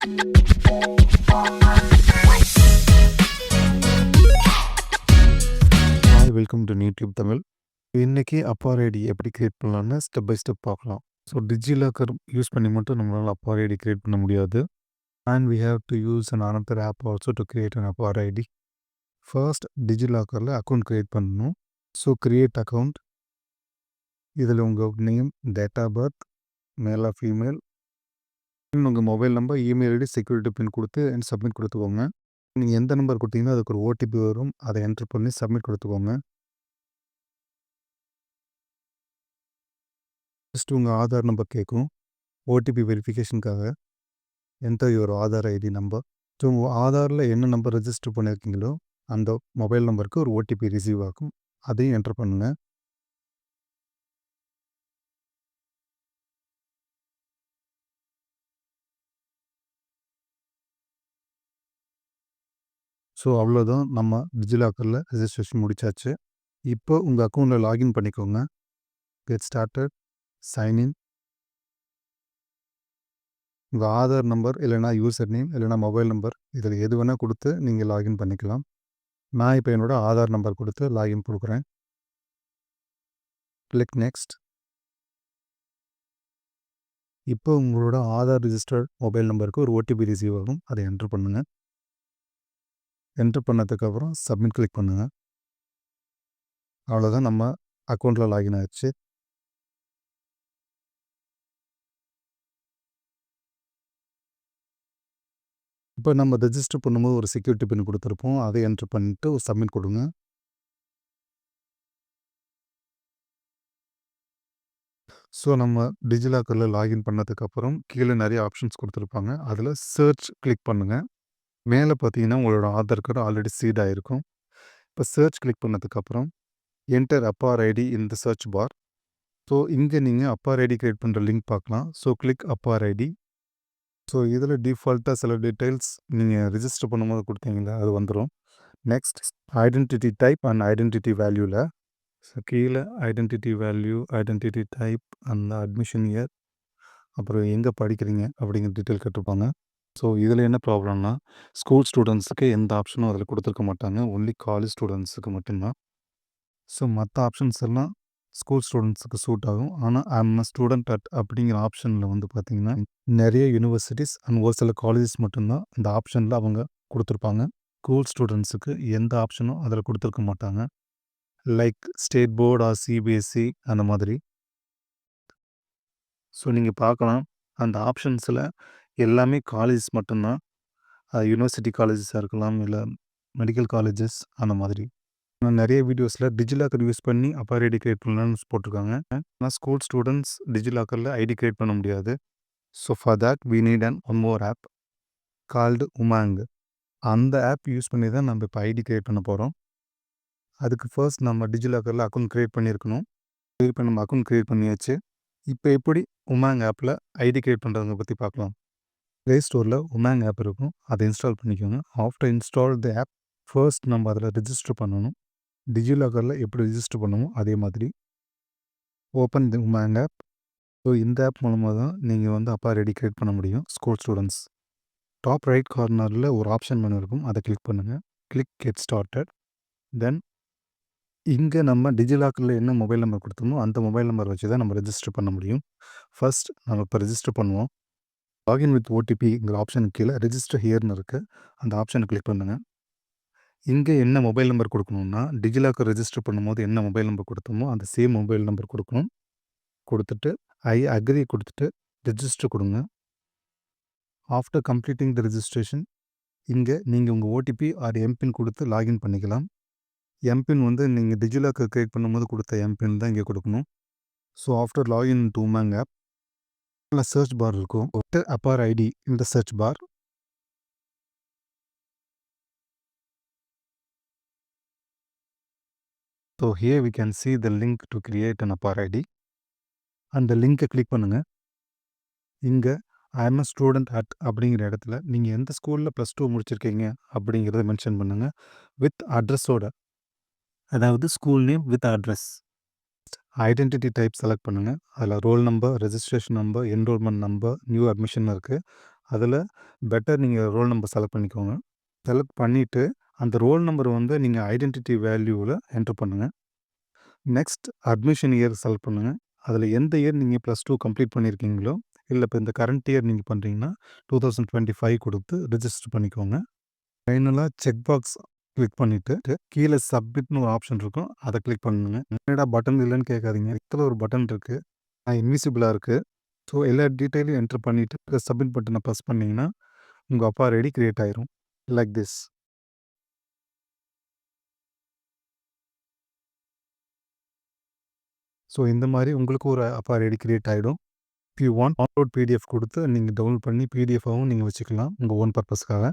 Hi welcome to YouTube Tamil இன்னைக்கு APAAR ID எப்படி create பண்ணலாம்னு ஸ்டெப் பை ஸ்டெப் பார்க்கலாம். ஸோ டிஜிலாக்கர் யூஸ் பண்ணி மட்டும் நம்மளால் அப்பார் ஐடி கிரியேட் பண்ண முடியாது. And we have to use an another app also to create an APAAR ID first டிஜிலாக்கரில் அக்கௌண்ட் கிரியேட் பண்ணணும். ஸோ கிரியேட் அக்கௌண்ட் இதில் உங்கள் name date of birth mela female உங்கள் mobile number email ID security pin கொடுத்து submit கொடுத்துக்கோங்க. நீங்கள் எந்த number கொடுத்தீங்கன்னா அதுக்கு ஒரு ஓடிபி வரும். அதை என்ட்ரு பண்ணி சப்மிட் கொடுத்துக்கோங்க. ஃபஸ்ட்டு உங்கள் ஆதார் நம்பர் கேட்கும். OTP வெரிஃபிகேஷனுக்காக enter your Aadhaar ID number. So உங்கள் ஆதாரில் என்ன நம்பர் ரெஜிஸ்டர் பண்ணியிருக்கீங்களோ அந்த மொபைல் நம்பருக்கு ஒரு ஓடிபி ரிசீவ் ஆகும். அதையும் என்ட்ரு பண்ணுங்கள் ஸோ அவ்வளோதான். நம்ம டிஜிலாக்கரில் ரெஜிஸ்ட்ரேஷன் முடிச்சாச்சு. இப்போ உங்கள் அக்கௌண்ட்டில் லாகின் பண்ணிக்கோங்க. கெட் ஸ்டார்டட் சைன்இன் உங்கள் ஆதார் நம்பர் இல்லைனா யூசர் நேம் இல்லைனா மொபைல் நம்பர் இதில் எது வேணால் கொடுத்து நீங்கள் லாகின் பண்ணிக்கலாம். நான் இப்போ என்னோடய ஆதார் நம்பர் கொடுத்து லாகின் கொடுக்குறேன். கிளிக் நெக்ஸ்ட் இப்போ உங்களோட ஆதார் ரிஜிஸ்டர்ட் மொபைல் நம்பருக்கு ஒரு ஓடிபி ரிசீவ் ஆகும். அதை என்ட்ரு பண்ணுங்கள் என்ட்ரு பண்ணதுக்கப்புறம் சப்மிட் கிளிக் பண்ணுங்கள் அவ்வளோதான் நம்ம அக்கௌண்ட்டில் லாகின் ஆகிடுச்சு இப்போ நம்ம ரெஜிஸ்டர் பண்ணும்போது ஒரு செக்யூரிட்டி பின் கொடுத்துருப்போம். அதை என்ட்ரு பண்ணிவிட்டு ஒரு சப்மிட் கொடுங்க. ஸோ நம்ம டிஜிலாக்கரில் லாகின் பண்ணதுக்கப்புறம் கீழே நிறைய ஆப்ஷன்ஸ் கொடுத்துருப்பாங்க. அதில் சர்ச் கிளிக் பண்ணுங்கள் மேலே பார்த்தீங்கன்னா உங்களோட ஆதார் கார்டு ஆல்ரெடி சீட் ஆகிருக்கும் இப்போ சர்ச் கிளிக் பண்ணதுக்கப்புறம் என்டர் அப்பார் ஐடி இந்த சர்ச் பார் ஸோ இங்கே நீங்கள் அப்பார் ஐடி கிரியேட் பண்ணுற லிங்க் பார்க்கலாம் so click APAAR ID so இதில் டிஃபால்ட்டாக சில டீட்டெயில்ஸ் நீங்கள் ரிஜிஸ்டர் பண்ணும்போது கொடுத்தீங்களா அது வந்துடும் next identity type and identity வேல்யூவில் ஸோ கீழே ஐடென்டிட்டி வேல்யூ ஐடென்டிட்டி டைப் அந்த அட்மிஷன் இயர் அப்புறம் எங்கே படிக்கிறீங்க அப்படிங்கிற டீட்டெயில் கேட்டிருப்பாங்க. ஸோ இதில் என்ன ப்ராப்ளம்னா ஸ்கூல் ஸ்டூடெண்ட்ஸுக்கு எந்த ஆப்ஷனும் அதில் கொடுத்துருக்க மாட்டாங்க. ஒன்லி காலேஜ் ஸ்டூடெண்ட்ஸுக்கு மட்டும்தான் ஸோ மற்ற ஆப்ஷன்ஸ் எல்லாம் ஸ்கூல் ஸ்டூடெண்ட்ஸுக்கு சூட் ஆகும். ஆனால் ஐம் அ ஸ்டூடெண்ட் அட் அப்படிங்கிற ஆப்ஷனில் வந்து பார்த்திங்கன்னா நிறைய யூனிவர்சிட்டிஸ் அண்ட் ஒரு சில காலேஜஸ் மட்டும்தான் இந்த ஆப்ஷனில் அவங்க கொடுத்துருப்பாங்க. ஸ்கூல் ஸ்டூடெண்ட்ஸுக்கு எந்த ஆப்ஷனும் அதில் கொடுத்துருக்க மாட்டாங்க. Like state board or CBSE அந்த மாதிரி. ஸோ நீங்கள் பார்க்கலாம் அந்த ஆப்ஷன்ஸில் எல்லாமே காலேஜஸ் மட்டும்தான். அது யூனிவர்சிட்டி காலேஜஸாக இருக்கலாம் இல்லை மெடிக்கல் காலேஜஸ் அந்த மாதிரி. நான் நிறைய வீடியோஸில் டிஜிலாக்கர் யூஸ் பண்ணி அப்பா ஐடி கிரியேட் பண்ணலான்னு போட்டிருக்காங்க. ஆனால் ஸ்கூல் ஸ்டூடெண்ட்ஸ் டிஜிலாக்கரில் ஐடி கிரியேட் பண்ண முடியாது. So for that we need and one more app called UMANG அந்த ஆப் யூஸ் பண்ணி தான் நம்ம இப்போ ஐடி கிரியேட் பண்ண போகிறோம் அதுக்கு ஃபர்ஸ்ட் நம்ம டிஜிலாக்கரில் அக்கௌண்ட் க்ரியேட் பண்ணியிருக்கணும். இப்போ நம்ம அக்கௌண்ட் க்ரியேட் பண்ணியாச்சு. இப்போ எப்படி உமாங் ஆப்பில் ஐடி கிரியேட் பண்ணுறதுங்க பற்றி பார்க்கலாம். ப்ளே ஸ்டோரில் உமேங் ஆப் இருக்கும். அதை இன்ஸ்டால் பண்ணிக்கோங்க. After install the app first நம்ம அதில் ரிஜிஸ்டர் பண்ணணும். டிஜிலாக்கரில் எப்படி ரிஜிஸ்டர் பண்ணுமோ அதே மாதிரி open the UMANG app so இந்த ஆப் மூலமாக தான் நீங்கள் வந்து அப்பா ரெடி கிரியேட் பண்ண முடியும் ஸ்கூல் ஸ்டூடெண்ட்ஸ் டாப் ரைட் கார்னரில் ஒரு ஆப்ஷன் மெனு இருக்கும். அதை கிளிக் பண்ணுங்கள் கிளிக் கெட் ஸ்டார்டட் தென் இங்கே நம்ம டிஜிலாக்கரில் என்ன மொபைல் நம்பர் கொடுத்தோமோ அந்த மொபைல் நம்பர் வச்சு தான் நம்ம ரெஜிஸ்டர் பண்ண முடியும். ஃபஸ்ட் நம்ம இப்போ ரெஜிஸ்டர் பண்ணுவோம். லாகின் வித் ஓடிபிங்கிற ஆப்ஷனுக்கு கீழே ரெஜிஸ்டர் ஹியர்னு இருக்குது அந்த ஆப்ஷனை கிளிக் பண்ணுங்கள் இங்கே என்ன மொபைல் நம்பர் கொடுக்கணும்னா டிஜிலாக்கர் ரெஜிஸ்டர் பண்ணும்போது என்ன மொபைல் நம்பர் கொடுத்தோமோ அந்த சேம் மொபைல் நம்பர் கொடுக்கணும். கொடுத்துட்டு ஐ அக்ரி கொடுத்துட்டு ரெஜிஸ்டர் கொடுங்க. ஆஃப்டர் கம்ப்ளீட்டிங் த ரிஜிஸ்ட்ரேஷன் இங்கே நீங்கள் உங்கள் ஓடிபி ஆர் எம்பின் கொடுத்து லாகின் பண்ணிக்கலாம். எம்பின் வந்து நீங்கள் டிஜிலாக்கர் க்ரியேட் பண்ணும்போது கொடுத்த எம்பின் தான் இங்கே கொடுக்கணும். So after login to UMANG app search bar இருக்கும். அப்பார் ஐடி இந்த search bar so here we can see the link to create an APAAR ID அந்த லிங்கை கிளிக் பண்ணுங்கள் இங்கே I am a student at அப்படிங்கிற இடத்துல நீங்கள் எந்த ஸ்கூலில் ப்ளஸ் டூ முடிச்சிருக்கீங்க அப்படிங்கிறத மென்ஷன் பண்ணுங்கள் வித் அட்ரஸோட அதாவது school name with address identity type select பண்ணுங்கள் அதில் roll number registration number enrollment number new admission இருக்குது அதில் பெட்டர் நீங்கள் ரோல் நம்பர் செலக்ட் பண்ணிக்கோங்க. செலக்ட் பண்ணிவிட்டு அந்த ரோல் நம்பர் வந்து நீங்கள் ஐடென்டிட்டி வேல்யூவில் என்ட்ரு பண்ணுங்கள் நெக்ஸ்ட் அட்மிஷன் இயர் செலக்ட் பண்ணுங்கள் அதில் எந்த இயர் நீங்கள் ப்ளஸ் டூ கம்ப்ளீட் பண்ணியிருக்கீங்களோ, இல்லை இப்போ இந்த கரண்ட் இயர் நீங்கள் பண்ணுறீங்கன்னா டூ தௌசண்ட் டுவெண்ட்டி ஃபைவ் கொடுத்து ரிஜிஸ்டர் பண்ணிக்கோங்க. ஃபைனலாக செக் பாக்ஸ் கிளிக் பண்ணிட்டு, கீழே சப்மிட்னு ஒரு ஆப்ஷன் இருக்கும். அதை கிளிக் பண்ணுங்க. என்னடா பட்டன் இல்லைன்னு கேட்காதீங்க. இடத்துல ஒரு பட்டன் இருக்கு. நான் இன்விசிபிளாக இருக்கு. ஸோ எல்லா டீட்டெயிலையும் என்டர் பண்ணிட்டு, சப்மிட் பட்டனை ப்ரெஸ் பண்ணீங்கன்னா, உங்கள் அப்பா ஐடி கிரியேட் ஆயிரும். Like this. ஸோ இந்த மாதிரி உங்களுக்கு ஒரு அப்பா ஐடி கிரியேட் ஆகிடும் யூ வாண்ட் டவுன்லோட் பிடிஎஃப் கொடுத்து நீங்கள் டவுன்லோட் பண்ணி பிடிஎஃபாகவும் நீங்கள் வச்சுக்கலாம். உங்கள் ஓன் பர்பஸ்க்காக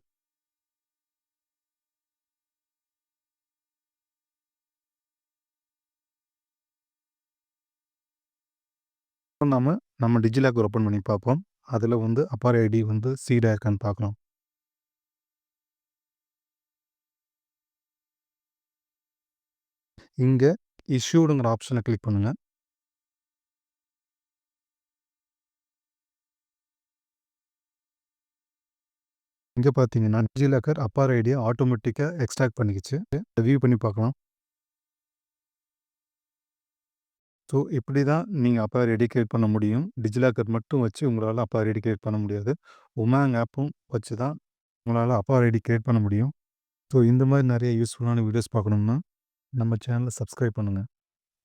நாம நம்ம டிஜிலாக்கர் ஓப்பன் பண்ணி பார்ப்போம். அதில் வந்து அப்பார் ஐடி வந்து சீடாக இருக்கான்னு பார்க்கலாம். இங்கே இஷ்யூடுங்கிற ஆப்ஷனை கிளிக் பண்ணுங்கள் இங்கே பார்த்தீங்கன்னா, டிஜிலாக்கர் அப்பார் ஐடியை ஆட்டோமேட்டிக்காக எக்ஸ்ட்ராக்ட் பண்ணிக்கிச்சு. வியூ பண்ணி பார்க்கலாம். ஸோ இப்படி தான் நீங்க அப்பா ஐடி கிரியேட் பண்ண முடியும். டிஜிலாக்கர் மட்டும் வச்சு உங்களால அப்பா ஐடி கிரியேட் பண்ண முடியாது. உமாங் ஆப்பும் வச்சு தான் உங்களால அப்பா ஐடி கிரியேட் பண்ண முடியும். ஸோ இந்த மாரி நெறைய யூஸ்ஃபுல்லான வீடியோஸ் பார்க்கணும்னா, நம்ம சேனல சப்ஸ்கிரைப் பண்ணுங்க.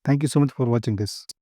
Thank you so much for வாட்சிங் திஸ்.